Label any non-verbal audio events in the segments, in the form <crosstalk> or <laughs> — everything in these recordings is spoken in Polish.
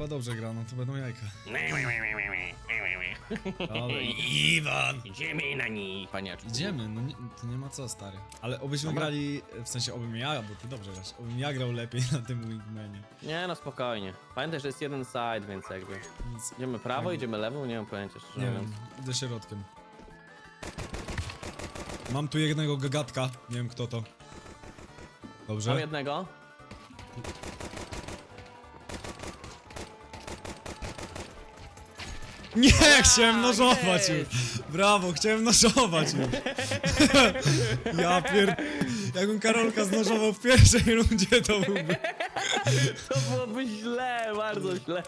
chyba dobrze gra, no to będą jajka. Ale Iwan! Idziemy na nich, paniaczku. Idziemy, no nie, to nie ma co, stary. Ale obyśmy Dobra. grali, w sensie obym ja, bo ty dobrze grasz, obym ja grał lepiej na tym wingmanie. Nie no, spokojnie. Pamiętaj, że jest jeden side, więc jakby... Więc Idziemy prawo, idziemy lewo, nie mam pojęcia, szczerze nie mówiąc. wiem, idę środkiem. Mam tu jednego gagatka, nie wiem kto to. Mam Dobrze? jednego. Nie, chciałem nożować już. Brawo, chciałem nożować już. <laughs> Ja pier... Jakbym Karolka znożował w pierwszej rundzie, to byłby... To byłoby źle, bardzo źle.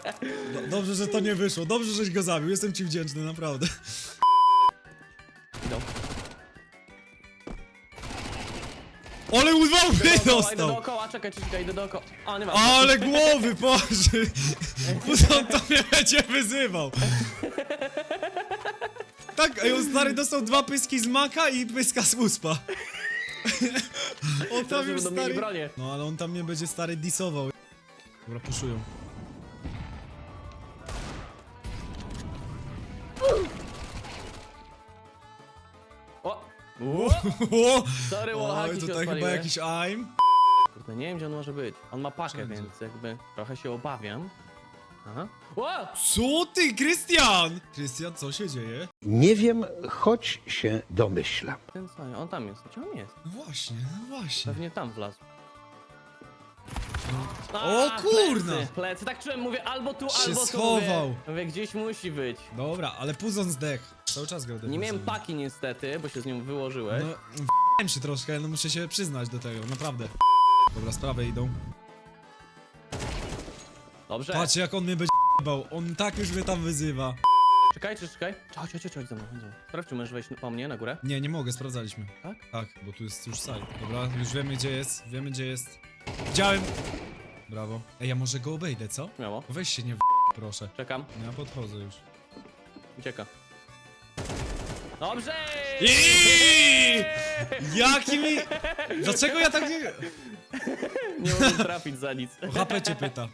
Do- Dobrze, że to nie wyszło. Dobrze, żeś go zabił. Jestem ci wdzięczny, naprawdę. Ale udwał Dookoła, idę dostał! dookoła, czekaj, czekaj, idę dookoła. A, nie ma. Ale <laughs> głowy, Boże! Puzon to mnie będzie wyzywał. Tak, ej, on stary dostał dwa pyski z maka i pyska z uspa. <laughs> On tam Teraz już będą mieli stary... bronię. No, ale on tam mnie będzie stary disował. Dobra, puszują. O! Sorry, Oj, się tutaj chyba odpaliły. jakiś aim. Kurde, nie wiem gdzie on może być. On ma pakę, Wszędzie. więc jakby trochę się obawiam. Aha. O! Co ty, Krystian? Krystian, co się dzieje? Nie wiem, choć się domyślam. Ten co, on tam jest. Gdzie on jest? No właśnie, no właśnie. Pewnie tam wlazł. O A, kurna! Plecy, plecy, tak czułem, mówię albo tu, Się albo tu. schował. Mówię, mówię, gdzieś musi być. Dobra, ale Puzon zdech. Cały czas grał Nie miałem paki niestety, bo się z nią wyłożyłeś. No, w***ałem się troszkę, no muszę się przyznać do tego, naprawdę. Dobra, sprawy idą. Dobrze. Patrz jak on mnie będzie bał. On tak już mnie tam wyzywa. Czekaj, czekaj, czekaj. Chodź, chodź, chodź, chodź za mną, chodź za mną. Sprawdź, czy możesz wejść po mnie na górę. Nie, nie mogę, sprawdzaliśmy. Tak? Tak, bo tu jest już side. Dobra, już wiemy gdzie jest, wiemy gdzie jest. Widziałem! Brawo. Ej, ja może go obejdę, co? Śmiało. Weź się nie w... proszę. Czekam. Ja podchodzę już. Ucieka. Dobrze! Iiii! <laughs> Jaki mi... Dlaczego ja tak nie... Nie mogę trafić za nic. O HP cię pyta.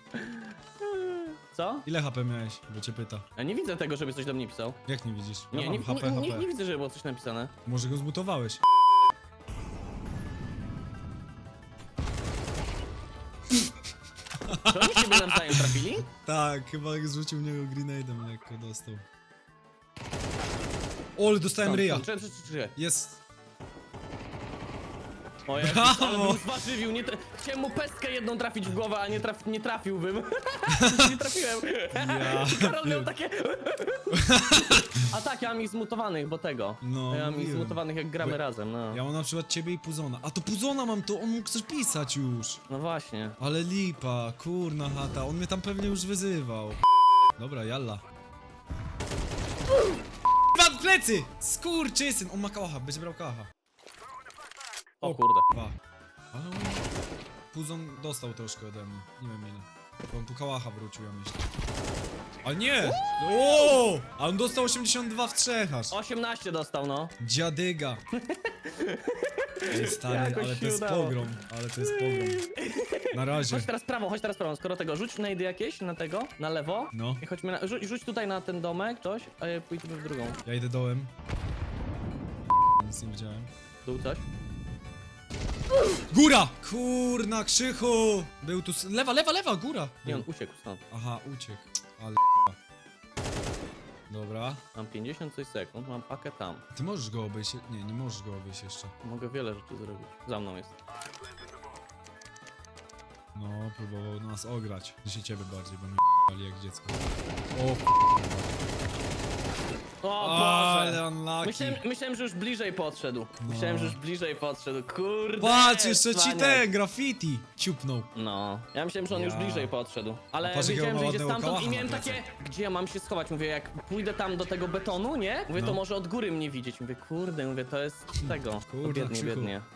Co? Ile HP miałeś? Bo cię pyta. Ja nie widzę tego, żeby coś do mnie pisał. Jak nie widzisz? Ja Nie, mam nie, HP, nie, nie, HP. nie widzę, żeby było coś napisane. Może go zmutowałeś. Czy oni siebie nawzajem trafili? Tak, chyba jak zrzucił w niego grenade'em lekko dostał. O, ale dostałem ryja. Jest. O Jezus, Brawo! ale bym zważywił, nie tra- Chciałem mu pestkę jedną trafić w głowę, a nie, traf nie trafiłbym. <laughs> nie trafiłem. Ja Karol miał takie... <laughs> A tak, ja mam ich zmutowanych, bo tego. No, ja mam ich mówiłem. zmutowanych jak gramy Bo- razem, no. Ja mam na przykład ciebie i Puzona. A to Puzona mam, to on mógł coś pisać już. No właśnie. Ale lipa, kurna chata, on mnie tam pewnie już wyzywał. Dobra, jalla. Plecy! Skurczysyn! On ma kałacha, będzie brał kałacha. O kurde. Dwa. Ale on... Puzon dostał troszkę ode mnie. Nie wiem ile. Bo on tu kałacha wrócił, ja myślę. Ale nie! O! A on dostał 82 w trzech aż. 18 dostał, no. Dziadyga. <laughs> Ej, stary, Jakoś ale się to jest udało. pogrom. Ale to jest pogrom. Na razie. Chodź teraz prawą, chodź teraz prawą. Skoro tego, rzuć najdy jakieś na tego, na lewo. No. I chodźmy na, rzuć, rzuć tutaj na ten domek, coś, a ja pójdziemy w drugą. Ja idę dołem. Nic nie widziałem. Dół coś. Góra! Kurna, krzychu! Był tu... s- Lewa, lewa, lewa, góra! Nie, on uciekł stąd. Aha, uciekł. Ale <laughs> Dobra. Mam 50 coś sekund, mam pakę tam. Ty możesz go obejść... Nie, nie możesz go obejść jeszcze. Mogę wiele rzeczy zrobić. Za mną jest. No, próbował nas ograć. Dzisiaj ciebie bardziej, bo mnie jak dziecko. O, O ale Boże! unlucky. Myślałem, myślałem, że już bliżej podszedł. Myślałem, że już bliżej podszedł. Kurde! Patrz, jeszcze ci cwaniak. ten graffiti ciupnął. No, ja myślałem, że on już Ja. bliżej podszedł. Ale patrz, jakiego wiedziałem, ma że idzie ładnego stamtąd i kałacha miałem na takie, gdzie ja mam się schować? Mówię, jak pójdę tam do tego betonu, nie? Mówię, No. to może od góry mnie widzieć. Mówię, kurde, mówię, to jest z tego. Kurde, biednie, Krzychu. biednie. <laughs>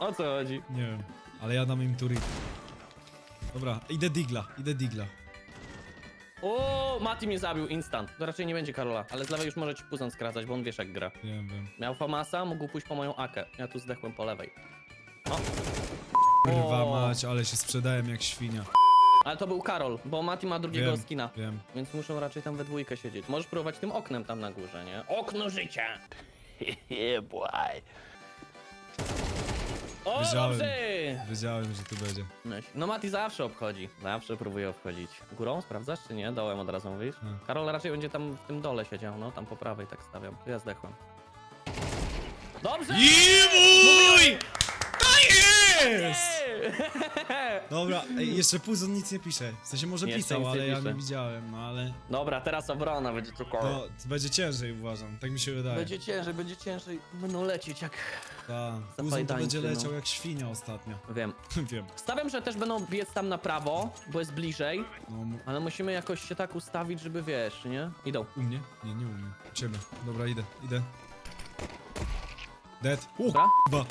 o co chodzi? Nie wiem, ale ja dam im tury. Dobra, idę digla, idę digla. O, Mati mnie zabił instant. To raczej nie będzie Karola, ale z lewej już może ci puzon skracać, bo on wiesz jak gra. Wiem, wiem. Miał Famasa, mógł pójść po moją Akę. Ja tu zdechłem po lewej. O. Kurwa O. mać, ale się sprzedałem jak świnia. Ale to był Karol, bo Mati ma drugiego Wiem, skina. wiem. Więc muszą raczej tam we dwójkę siedzieć. Możesz próbować tym oknem tam na górze, nie? Okno życia! <laughs> Yeah, boy. O, Wiedziałem. dobrze! Wiedziałem, że to będzie. Myśl. No Mati zawsze obchodzi. Zawsze próbuje obchodzić. Górą sprawdzasz czy nie? Dołem od razu mówisz? Hmm. Karol raczej będzie tam w tym dole siedział, no tam po prawej tak stawiam. Ja zdechłem. Dobrze! Iwuj! To jest! Dobra, ej, jeszcze Puzon nic nie pisze. W sensie może Jeszcze pisał, nic nie ale ja pisze. nie widziałem, no ale... Dobra, teraz obrona będzie ciekawa. No, to będzie ciężej uważam, tak mi się wydaje. Będzie ciężej, będzie ciężej. Będą lecieć jak... Ta, Puzon to będzie no. leciał jak świnia ostatnio. <laughs> Wiem. <laughs> Wiem. Stawiam, że też będą biec tam na prawo, bo jest bliżej, No, m- ale musimy jakoś się tak ustawić, żeby wiesz, nie? Idą. u mnie? Nie, nie u mnie. U ciebie. Dobra, idę, idę. Dead. O.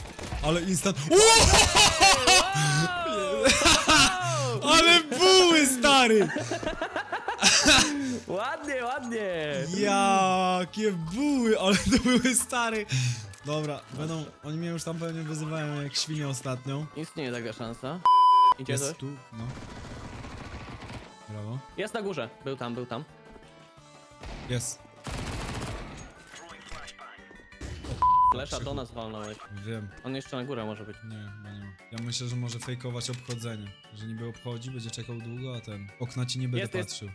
Ale instant... Ale buły, stary! Ładnie, ładnie! Jakie buły, ale to były stary. Dobra, będą, oni mnie już tam pewnie wyzywają jak świnie ostatnią. Istnieje taka szansa. Idzie Jest coś? tu, no. Brawo. Jest na górze. Był tam, był tam. Jest. Flesza do nas walnąłeś. Wiem. On jeszcze na górę może być. Nie, chyba nie ma. Ja myślę, że może fejkować obchodzenie. Że niby obchodzi, będzie czekał długo, a ten okna ci nie będę Jest, jest. patrzył.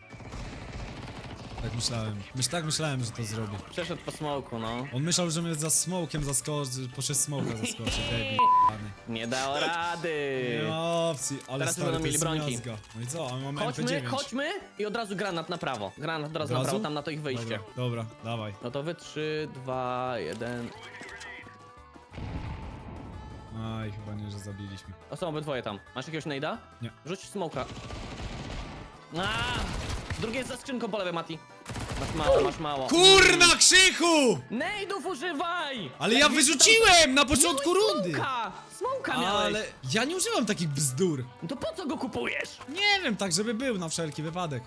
Tak myślałem. Myśl, tak myślałem, że to zrobi. Przeszedł po smoku, no. On myślał, że mnie za smokiem zaskoczy, poszedł smoka zaskoczy, debil. Nie dał rady! Nie ma opcji, ale Teraz stary, będą to mieli jest brońki. miazga. No i co, a my mamy Chodźmy, MP9. chodźmy i od razu granat na prawo. Granat od razu, na razu? prawo, tam na to ich wyjście. Dobra, dobra, dawaj. No to wy 3, 2, 1. Aj, chyba nie, że zabiliśmy. To są obydwoje tam. Masz jakiegoś nejda? Nie. Rzuć smoka. A! Drugie jest za skrzynką po lewej, Mati. Masz mało, masz mało. Kurna, Krzychu! Nejdów używaj! Ale ja wyrzuciłem na początku rundy! Smoka! Smoka miałeś! Ale ja nie używam takich bzdur. No To po co go kupujesz? Nie wiem, tak żeby był na wszelki wypadek.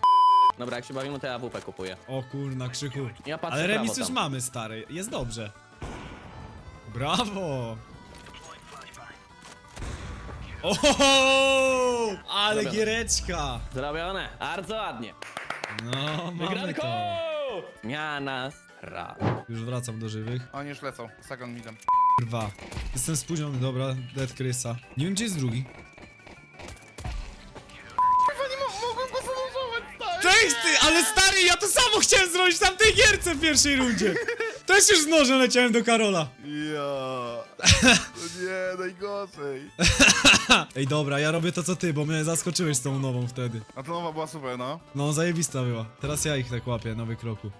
Dobra, jak się bawimy, to ja AWP kupuję. O kurna, Krzychu. Ja patrzę Ale prawo remis już tam. mamy, stary. Jest dobrze. Brawo! Oho! Ale Zrobione. giereczka! Zrobione, bardzo ładnie. No, mamy Wygranko! to. Zmiana strat. Już wracam do żywych. Oni już lecą, second midem. Kurwa. Jestem spóźniony, dobra. Dead Chrisa. Nie wiem, gdzie jest drugi. Cześć ty, ale stary, ja to samo chciałem zrobić w tamtej gierce w pierwszej rundzie. Też już z nożem leciałem do Karola. Ja. <laughs> Nie, najgorzej. <laughs> Ej, dobra, ja robię to co ty, bo mnie zaskoczyłeś z tą nową wtedy. A to nowa była super, no. No, zajebista była. Teraz ja ich tak łapię na wykroku.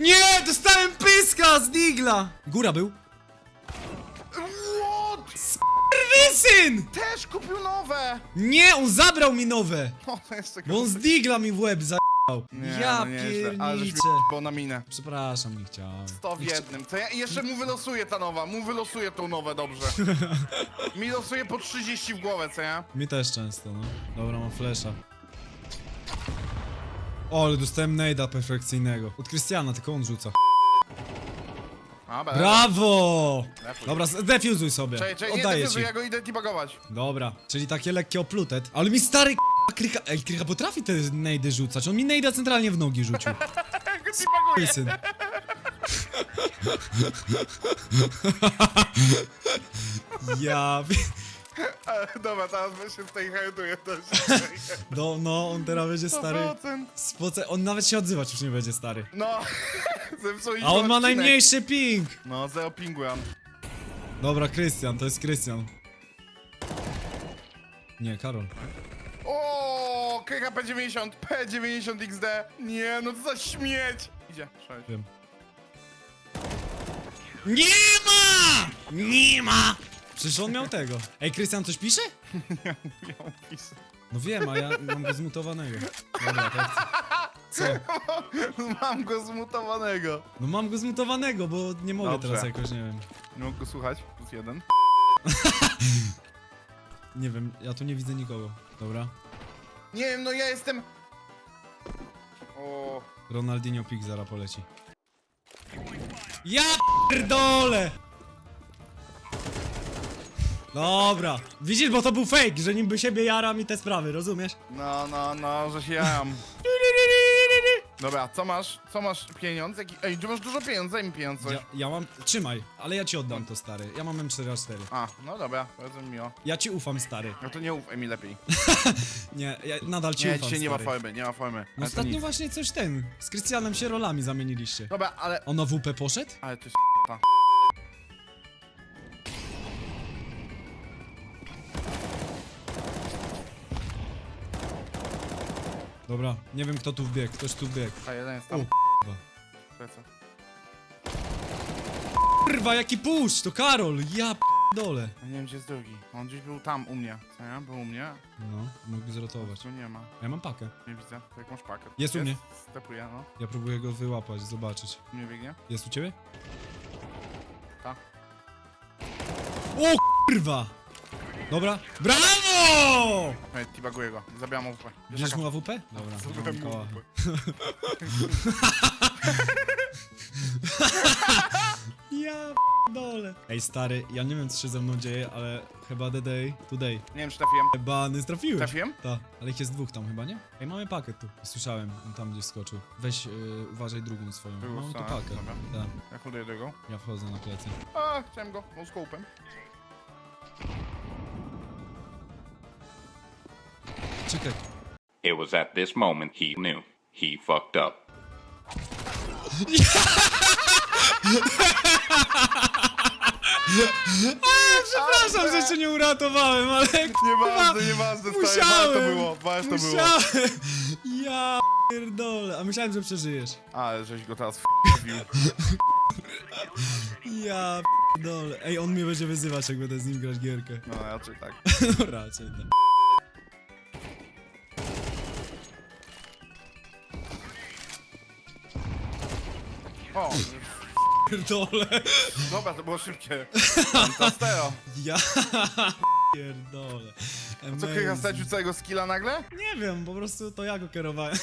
Nie, dostałem pyska z digla! Góra był. What? Wysyn! Też kupił nowe! Nie, on zabrał mi nowe! <laughs> O, to jest. Bo on z digla mi w łeb za... Ja no nieźle, Ale żeś mi pierniczę. bo na minę. Przepraszam, nie chciałem. To w jednym. To ja jeszcze mu wylosuję ta nowa, mu wylosuję tą nowe, dobrze. <laughs> Mi losuje po 30 w głowę, co ja? Mi też często, no. Dobra, mam flesza. O, ale dostałem nade'a perfekcyjnego. Od Krystiana, tylko on rzuca. A. Brawo! Defuj. Dobra, s- defuzuj sobie. Czekaj, czekaj, nie Oddaję defuzuj, ci. ja go idę debugować. Dobra, czyli takie lekkie oplutet. Ale mi stary k***a, krycha... Ej, krycha potrafi te nejdy rzucać. On mi nejda centralnie w nogi rzucił. <laughs> Debuguję. syn. <laughs> Ja... <laughs> Dobra, teraz się z tej hejtuje też. No, no, on teraz będzie stary... 100%. Spoce... On nawet się odzywać już nie będzie stary. No, zepsuliśmy A on ma odcinek. najmniejszy ping! No, zero pinguam. Dobra, Krystian, to jest Krystian. Nie, Karol. O, KK P90, P90 XD. Nie, no co za śmieć. Idzie, sześć. Wiem. Nie ma! Nie ma! Przecież on miał tego. Ej, Krystian coś pisze? Ja mu piszę. No wiem, a ja mam go zmutowanego. Dobra, tak. Co? <laughs> Mam go zmutowanego. No mam go zmutowanego, bo nie mogę Dobrze. teraz jakoś, nie wiem. Nie mogę go słuchać, plus jeden. <laughs> Nie wiem, ja tu nie widzę nikogo. Dobra. Nie wiem, no ja jestem... O, Ronaldinho Pik zara poleci. Ja pierdolę! Dobra. Widzisz, bo to był fake, że niby siebie jaram i te sprawy, rozumiesz? No, no, no, że się jam. Dobra, co masz? Co masz pieniądz? Jaki... Ej, ty masz dużo pieniędzy, daj mi pieniądz coś. Ja, ja mam... Trzymaj, ale ja ci oddam to, stary. Ja mam M4A4. A, no dobra, bardzo mi miło. Ja ci ufam, stary. No to nie ufaj mi lepiej. <laughs> Nie, ja nadal ci Nie, ufam, dzisiaj nie ma stary. formy, nie ma formy. No Ale to ostatnio nic. właśnie coś ten, z Krystianem się rolami zamieniliście. Dobra, ale... On na WP poszedł? Ale ty s***. Dobra, nie wiem kto tu wbiegł, ktoś tu wbiegł. A jeden jest O, tam. k***wa. Lecę. Kurwa, jaki push, to Karol, ja dole. Ja nie wiem gdzie jest drugi. On gdzieś był tam u mnie. Co ja? Był u mnie? No, mógł zrotować. Tu nie ma. Ja mam pakę. Nie widzę. Jakąś pakę. Jest u mnie. Stepuję, no. Ja próbuję go wyłapać, zobaczyć. U mnie biegnie. Jest u ciebie? Tak. O kurwa! Dobra, brawo! Ej, tibaguję go. Zabijam mu Bierzesz mu AWP? Dobra, Zrobiłem mam koła. <laughs> Ja dole. Ej stary, ja nie wiem co się ze mną dzieje, ale chyba the day today. Nie wiem czy trafiłem. Chyba nie trafiłeś. Trafiłem? Tak, ale ich jest dwóch tam chyba, nie? Ej, mamy pakę tu. Słyszałem, on tam gdzieś skoczył. Weź, yy, uważaj drugą swoją. Drugą Mamy tu stronę, pakę. dobra. Tak, Ja holduję drugą. ja wchodzę na plecy. A, chciałem go. No skopem. Czekaj. It was at this moment he knew he fucked up. <laughs> Przepraszam, że cię nie uratowałem, ale Nieważne, nieważne, stary. Ważne to było, ważne to było. musiałem. Ja pierdolę, a myślałem, że przeżyjesz. Ale żeś go teraz f***wił. <laughs> Ja pierdolę. Ej, on mnie będzie wyzywać, jak będę z nim grać gierkę. No raczej tak. <laughs> No raczej tak. O, Pierdolę. dobra, to było szybkie. Fantastero. <laughs> Ja pierdolę. Co, Krycha stracił całego skilla nagle? Nie wiem, po prostu to ja go kierowałem.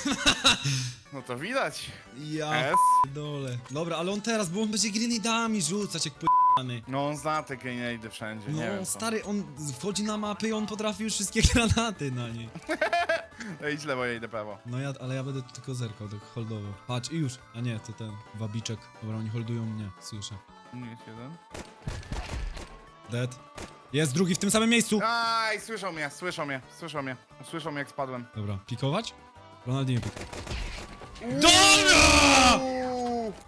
No to widać. Ja S. pierdolę. Dobra, ale on teraz, bo on będzie grenadami rzucać jak p***ny. No on zna te grenady wszędzie, nie wiem No, co. stary, on wchodzi na mapy i on potrafi już wszystkie <laughs> granaty na niej. <laughs> Ja idź lewo, ja idę prawo. No ja, ale ja będę tylko zerkał, tak holdowo. Patrz, i już. A nie, to ten wabiczek. Dobra, oni holdują mnie, słyszę. Nie jest jeden. Dead. Jest drugi w tym samym miejscu. Aj, słyszą mnie, słyszą mnie, słyszą mnie. Słyszą mnie jak spadłem. Dobra, pikować? Ronaldinho pik. Dobra!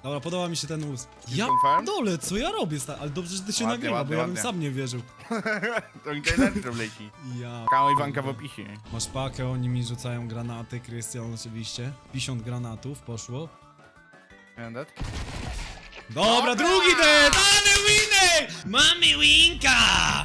Dobra, podoba mi się ten usp. Ja confirm? dole, co ja robię, sta- ale dobrze, że to się Ładnie, nagrywa, ładnie, bo ja bym ładnie. sam nie wierzył. <laughs> To internet leci. Ja... Kamo Iwanka w opisie. Masz pakę, oni mi rzucają granaty, Krystian oczywiście. 50 granatów poszło. Będę. Dobra, drugi dead! Ale winy! Mamy winka!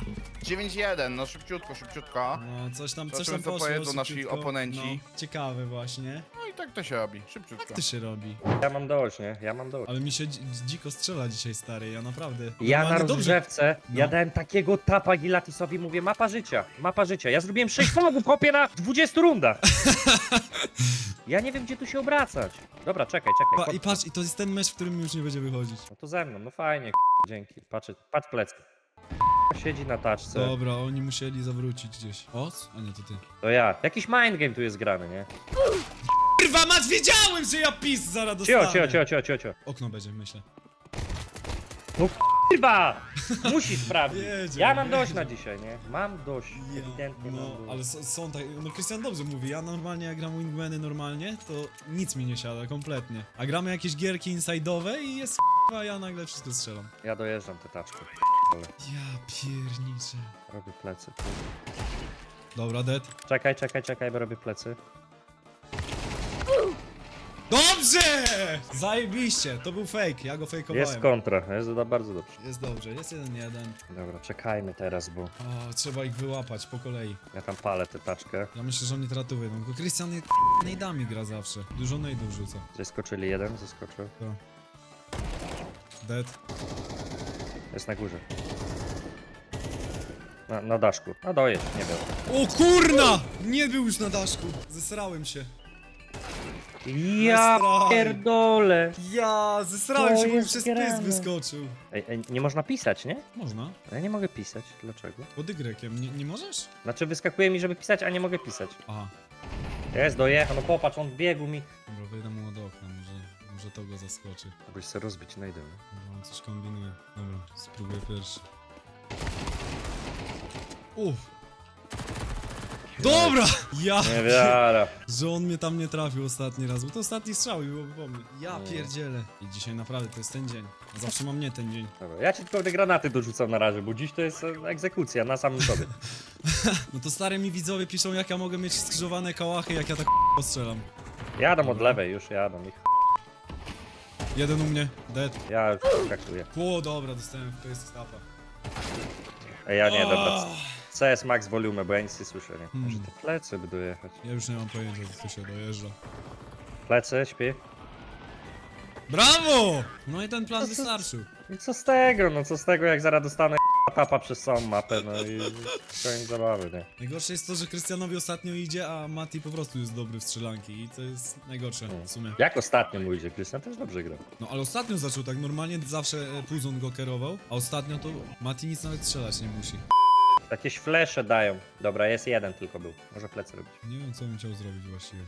9-1, no szybciutko, szybciutko. No, coś tam, coś Zobaczymy, tam co poszło. powiedzą nasi szybciutko. oponenci. No, ciekawe właśnie. No i tak to się robi, szybciutko. Jak to się robi? Ja mam dość, nie? Ja mam dość. Ale mi się dzi- dziko strzela dzisiaj, stary, ja naprawdę. Ja na Normalnie rozgrzewce, No. ja dałem takiego tapa Gilatisowi, mówię, mapa życia, mapa życia. Ja zrobiłem 6 frogów, chłopie, na 20 rundach. <laughs> Ja nie wiem, gdzie tu się obracać. Dobra, czekaj, czekaj. Pa, I patrz, i to jest ten mecz, w którym już nie będzie wychodzić. No to ze mną, no fajnie, k***, dzięki. Patrz, patrz plecy. Siedzi na taczce. Dobra, oni musieli zawrócić gdzieś. Oc? A nie, to ty. To ja. Jakiś mind game tu jest grany, nie? Kurwa mać, wiedziałem, że ja pis zaraz dostanę! Cio, cio, cio, cio, cio, cio. Okno będzie, myślę. Chyba! Musi <laughs> sprawdzić. Wiedział, Ja mam dość wiedział. na dzisiaj, nie? Mam dość, Ja, ewidentnie mam no, dość. ale są, są tak, no Krystian dobrze mówi, ja normalnie jak gram wingmany normalnie, to nic mi nie siada, kompletnie. A gramy jakieś gierki inside'owe i jest k***a, ja nagle wszystko strzelam. Ja dojeżdżam te taczki. Ja pierniczę. robię plecy. Dobra, dead. Czekaj, czekaj, czekaj, bo robię plecy. Dobrze! Zajebiście, to był fake, ja go fejkowałem. Jest kontra, jest do- bardzo dobrze. Jest dobrze, jest jeden jeden. Dobra, czekajmy teraz, bo O, trzeba ich wyłapać po kolei. ja tam palę tę taczkę. Ja myślę, że oni teraz tu wyjdą, bo Krystian je- nade'ami gra zawsze. Dużo nade'ów rzuca. Zeskoczyli jeden, zeskoczył. Dead. Jest na górze. Na, na daszku. A dojedź, nie wiem. O kurna! Nie był już na daszku. Zesrałem się. Ja pierdolę. Ja, zesrałem To się, bo mi jest przez grane. pysk wyskoczył. Ej, ej, nie można pisać, nie? Można. Ja nie mogę pisać. Dlaczego? Pod Y, nie, nie możesz? Znaczy wyskakuje mi, żeby pisać, a nie mogę pisać. Aha. Jest, dojechał, no popatrz, on biegł mi. Dobra, mu okna, może, to go zaskoczy. Mogłeś sobie rozbić, najdę. Może on coś kombinuje. Dobra, spróbuję pierwszy. Uff. Dobra! Ja! Nie wiara. Że on mnie tam nie trafił ostatni raz, bo to ostatni strzał i byłoby po mnie. Ja Nie. pierdzielę. I dzisiaj naprawdę to jest ten dzień. Zawsze mam nie ten dzień. Dobra, ja ci tylko te granaty dorzucam na razie, bo dziś to jest e, egzekucja na samym sobie. <laughs> No to stare mi widzowie piszą, jak ja mogę mieć skrzyżowane kałachy, jak ja tak postrzelam. Jadą od lewej, już jadą. Ich. Jeden u mnie, dead. Ja już. O, dobra, dostałem w face stapa. Ej, ja nie, dobra. O, CS max volume, bo ja nic nie słyszę, nie? Hmm. Może te plecy by dojechać. Ja już nie mam pojęcia, co tu się dojeżdża. Plecy, śpi. Brawo! No i ten plan wystarczył. I co z tego, no co z tego, jak zaraz dostanę tapa przez całą mapę, no i koniec zabawy, nie? Najgorsze jest to, że Krystianowi ostatnio idzie, a Mati po prostu jest dobry w strzelanki i to jest najgorsze w sumie. Jak ostatnio mu idzie, Krystian też dobrze gra. No ale ostatnio zaczął tak, normalnie zawsze e, Puzon go kierował, a ostatnio to Mati nic nawet strzelać nie musi. Jakieś flesze dają. Dobra, jest jeden tylko był. Może plecy robić. Nie wiem co bym chciał zrobić właściwie.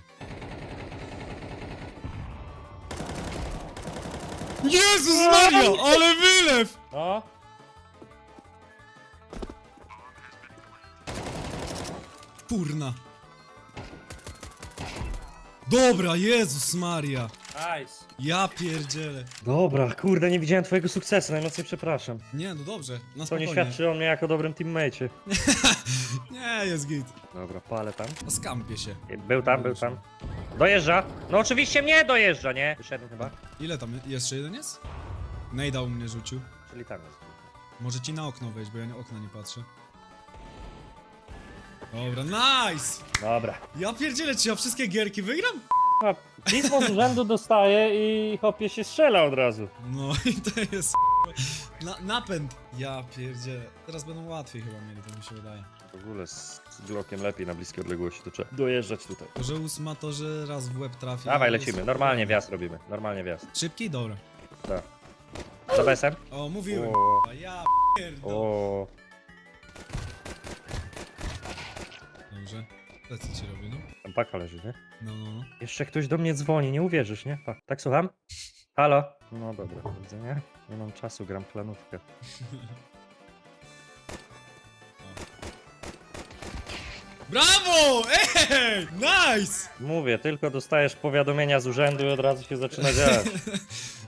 Jezus Maria, ale wylew! No, Kurna. Dobra, Jezus Maria. nice. Ja pierdzielę. Dobra, kurde, nie widziałem twojego sukcesu, najmocniej przepraszam. Nie, no dobrze, na To nie świadczy o mnie jako dobrym teammate'cie. <laughs> Nie, jest git. Dobra, palę tam. A skampię się. Był tam, był tam. Dojeżdża. No oczywiście mnie dojeżdża, nie? Wyszedł chyba. Ile tam, je- jeszcze jeden jest? Nejda u mnie rzucił. Czyli tam jest. Może ci na okno wejść, bo ja na okna nie patrzę. Dobra, nice! Dobra. Ja pierdzielę, czy ja wszystkie gierki wygram? A, pismo z urzędu dostaje i hopie się strzela od razu. No <laughs> i to jest na, napęd. Ja pierdzielę. Teraz będą łatwiej chyba mieli, to mi się wydaje. W ogóle z, z Glockiem lepiej na bliskiej odległości, to trzeba dojeżdżać tutaj. To, że ósma to, że raz w łeb trafi. Dawaj, lecimy. Normalnie wjazd robimy. Normalnie wjazd. Szybki? Dobra. Tak. Za BS-em? O, mówiłem. O, A ja pierdolę. o. Dobrze. Plecy ci robię, no. Tam paka leży, nie? No, no, no. Jeszcze ktoś do mnie dzwoni, nie uwierzysz, nie? Pa. Tak, słucham? Halo? No dobra, do widzenia. Nie mam czasu, gram planówkę. <laughs> Brawo! Ej! Nice! Mówię, tylko dostajesz powiadomienia z urzędu i od razu się zaczyna działać. <laughs>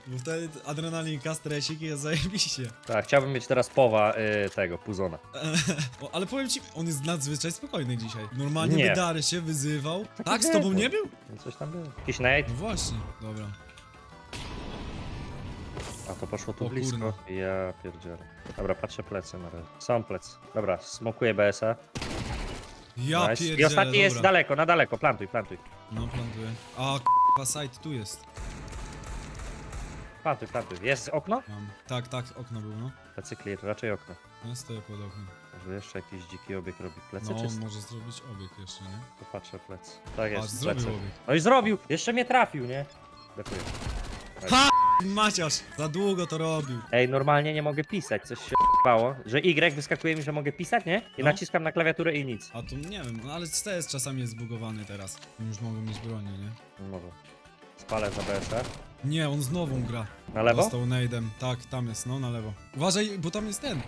Bo wtedy adrenalinka, stresik i jest zajebiście. Tak, chciałbym mieć teraz powa y, tego, Puzona. <laughs> O, ale powiem ci, on jest nadzwyczaj spokojny dzisiaj. Normalnie Nie. wydary się, wyzywał. Tak, z nie, tobą to- nie był? Coś tam było. Jakiś nate? No właśnie, dobra. A to poszło tu O blisko. kurna. Ja pierdzielę. Dobra, patrzę plecy na razie. Są plecy. Dobra, smokuję BS-a. Ja Nice. pierdzielę, I ostatni jest dobra. daleko, na daleko, plantuj, plantuj. No, plantuję. A, k***a, site tu jest. Plantuj, plantuj. Jest okno? Mam. Tak, tak, okno było, no. Plecy clear, raczej okno. Ja stoję pod oknem. Może jeszcze jakiś dziki obieg robi plecy, No, on może zrobić obieg jeszcze, nie? Popatrzę plecy. Tak jest, zrobił plecy. obieg. No i zrobił! Jeszcze mnie trafił, nie? Defuję. Maciarz, za długo to robił. Ej, normalnie nie mogę pisać, coś się bało, że Y wyskakuje mi, że mogę pisać, nie? I No. naciskam na klawiaturę i nic. A tu nie wiem, no ale CS czasami jest zbugowany teraz. Już mogą mieć bronię, nie? Może. Spalę za BS-a. Nie, on znowu gra. Na lewo? Dostał nade'em. Tak, tam jest, no na lewo. Uważaj, bo tam jest ten.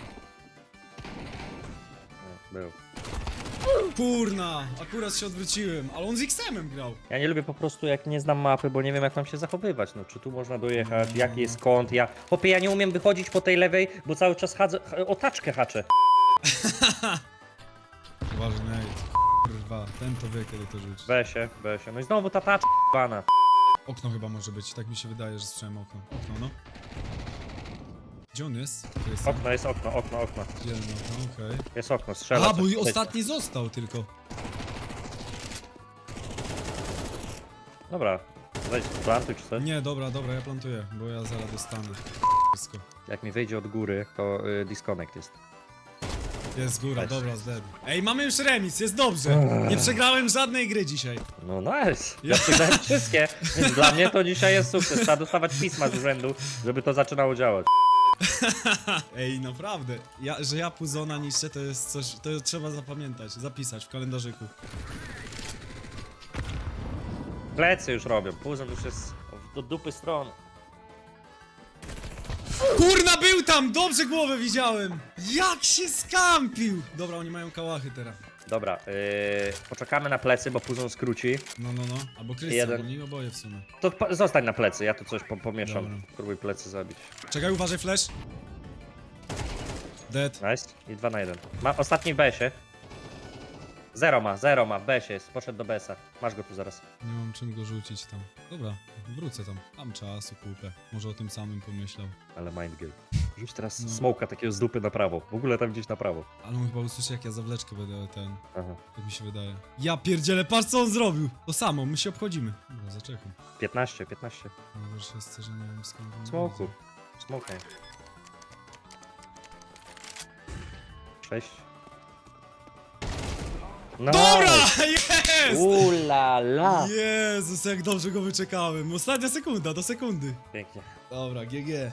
No, Był. Kurna, akurat się odwróciłem, ale on z XM-em grał. Ja nie lubię po prostu jak nie znam mapy, bo nie wiem jak mam się zachowywać. No czy tu można dojechać, jaki jest kąt, ja... Hopie, ja nie umiem wychodzić po tej lewej, bo cały czas chadzę, ch- otaczkę haczę. <laughs> Uważaj, nade. Kurwa, ten to wie, kiedy to rzuci. Wesie, wesie. No i znowu ta taczka pana. Okno chyba może być, tak mi się wydaje, że słyszałem okno. Okno, no. Gdzie on jest? Tu jest Okno jest okno, okno, okno. okno, okej. Jest okno, strzela. A, bo coś i ostatni został tylko. Dobra, wejdź, plantuj czy coś. Nie, dobra, dobra, ja plantuję, bo ja zaraz dostanę. Wszystko. Jak mi wyjdzie od góry, to y, disconnect jest. Jest góra, Weź. dobra, zdead. Ej, mamy już remis, jest dobrze. Nie przegrałem żadnej gry dzisiaj. No nice. Ja przegrałem wszystkie, więc dla mnie to dzisiaj jest sukces. Trzeba dostawać pisma z urzędu, żeby to zaczynało działać. <laughs> Ej, naprawdę. Ja, że ja Puzona niszczę, to jest coś, to trzeba zapamiętać, zapisać w kalendarzyku. Plecy już robią, puzon już jest do dupy stron. Kurna, był tam! Dobrze głowę widziałem! Jak się skampił! Dobra, oni mają kałachy teraz. Dobra, yy, poczekamy na plecy, bo puzon skróci. No, no, no. Albo Krystian, Jeden. bo oni oboje w sumie. To zostań na plecy, ja tu coś po, pomieszam. Dobra. Próbuj plecy zabić. Czekaj, uważaj, flash. Dead. Nice. I 2 na 1. Ma ostatni w BS-ie. Zero ma, zero ma, w BS-ie jest, poszedł do BS-a. Masz go tu zaraz. Nie mam czym go rzucić tam. Dobra, wrócę tam. Mam czasu, kupę. Może o tym samym pomyślał. Ale mind game. Rzuć teraz No. smoka takiego z dupy na prawo. W ogóle tam gdzieś na prawo. Ale on chyba usłyszy, jak ja zawleczkę będę ten... Aha. Jak mi się wydaje. Ja pierdzielę, patrz co on zrobił! To samo, my się obchodzimy. Dobra, zaczekam. 15, 15. Najgorsze jest to, że nie wiem skąd... on Smoku. wiedzie. Smokaj. 6. No. Dobra! <laughs> Jest! Ula la. Jezus, jak dobrze go wyczekałem. Ostatnia sekunda, do sekundy. Pięknie. Dobra, GG.